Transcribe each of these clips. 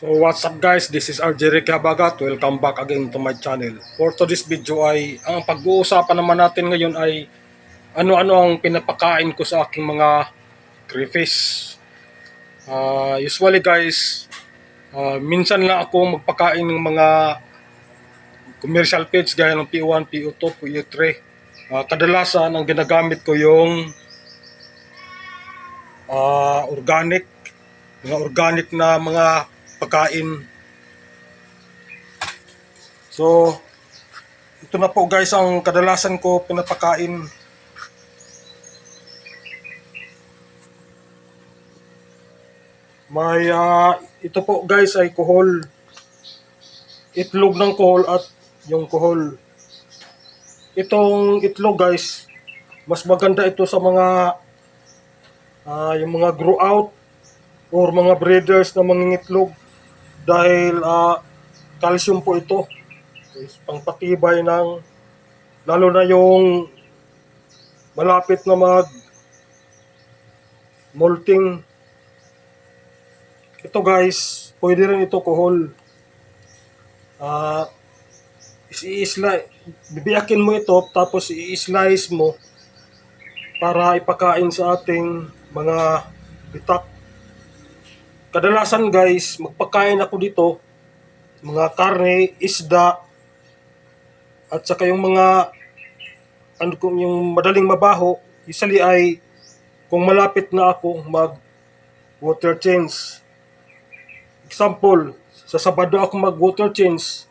So what's up guys, this is RJ Ricky Habagat. Welcome back again to my channel. For today's video ay, ang pag-uusapan naman natin ngayon ay ano-ano ang pinapakain ko sa aking mga crayfish. Ah, usually guys, ah, minsan lang ako magpakain ng mga commercial feeds gaya ng P1, PO2, PO3. Ah, kadalasan ang ginagamit ko yung ah, organic, mga organic na mga pagkain. So, ito na po guys ang kadalasan ko pinapakain. May, ah, ito po guys ay kuhol. Itlog ng kuhol at yung kuhol. Itong itlog guys, mas maganda ito sa mga ah, yung mga grow out or mga breeders na mangingitlog dahil ah, calcium po ito. Is pangpatibay ng lalo na yung malapit na mag molting. Ito guys pwede rin ito kuhol. Ah i-slice bibiyakin mo ito tapos i-slice mo para ipakain sa ating mga bitak kadalasan guys, magpakain ako dito, mga karne, isda, at saka yung mga, ano kung yung madaling mabaho, usually ay, kung malapit na ako, mag water change. Example, sa Sabado ako mag water change,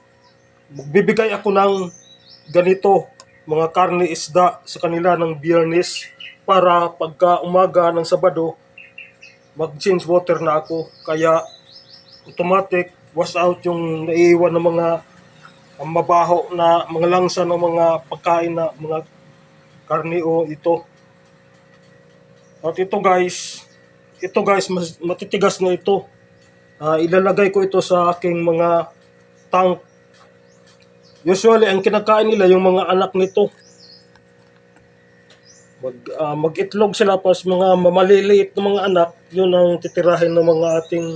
magbibigay ako ng ganito, mga karne, isda sa kanila ng biyernes, para pagka umaga ng Sabado, mag-change water na ako. Kaya automatic wash out yung naiiwan ng mga ang mabaho na mga langsa ng mga pagkain na mga karne o ito. At ito guys, ito guys, mas, matitigas na ito. Ah, ilalagay ko ito sa aking mga tank. Usually, ang kinakain nila yung mga anak nito mag ah, mag-itlog sila pas mga maliliit na mga anak yun ang titirahin ng mga ating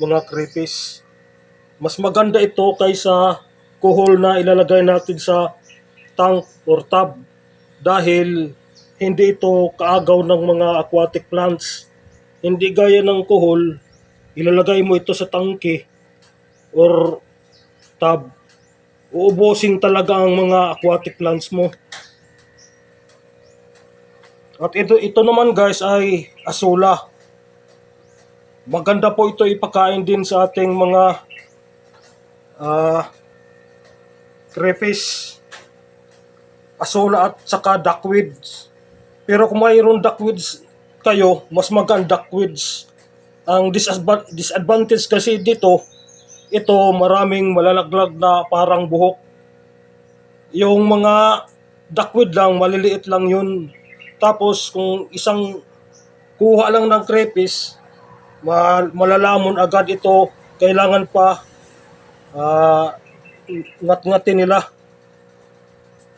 mga crayfish mas maganda ito kaysa kuhol na ilalagay natin sa tank or tub dahil hindi ito kaagaw ng mga aquatic plants. Hindi gaya ng kuhol ilalagay mo ito sa tangke or tub. Uubusin talaga ang mga aquatic plants mo at ito, ito naman guys ay asula. Maganda po ito ipakain din sa ating mga ah crayfish, asula at saka duckweeds. Pero kung mayroon duckweeds kayo, mas maganda duckweeds. Ang disadvantage kasi dito, ito maraming malalaglag na parang buhok. Yung mga duckweed lang, maliliit lang yun. Tapos kung isang kuha lang ng ma- malalamon agad ito, kailangan pa ah, ngat-ngatin nila.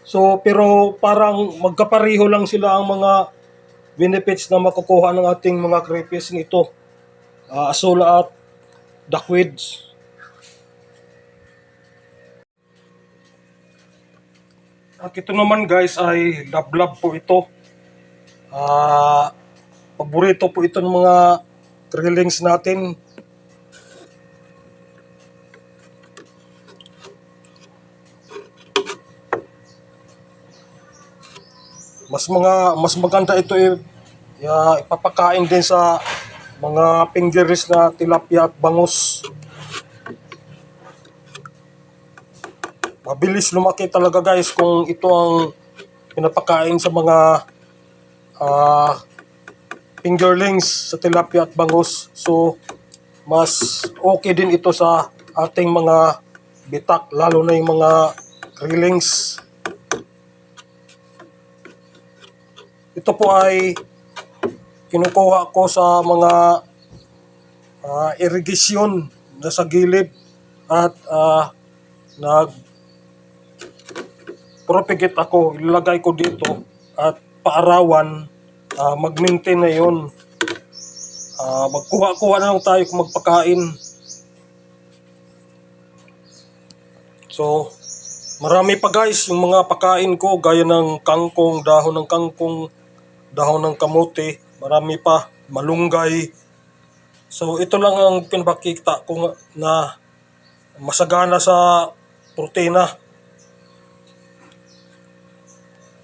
So pero parang magkapareho lang sila ang mga benefits na makukuha ng ating mga crayfish nito. Ah, asula at duckweeds. At ito naman guys ay lablab po ito. Ah, paborito po ito ng mga grillings natin. Mas mga mas maganda ito eh, ya, ipapakain din sa mga fingeries na tilapia at bangus. Mabilis lumaki talaga guys kung ito ang pinapakain sa mga ah fingerlings sa tilapia at bangus. So, mas okay din ito sa ating mga bitak, lalo na yung mga grillings. Ito po ay kinukuha ko sa mga ah, irrigation na sa gilid at ah, nag propagate ako, ilalagay ko dito at paarawan, ah, mag-maintain na yun. Ah, magkuha-kuha na lang tayo kung magpakain. So, marami pa guys yung mga pakain ko gaya ng kangkong, dahon ng kangkong, dahon ng kamote, marami pa, malunggay. So, ito lang ang pinapakita ko na masagana sa protina.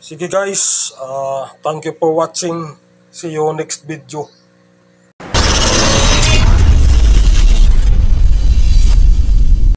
Sige guys, ah, thank you for watching. See you next video.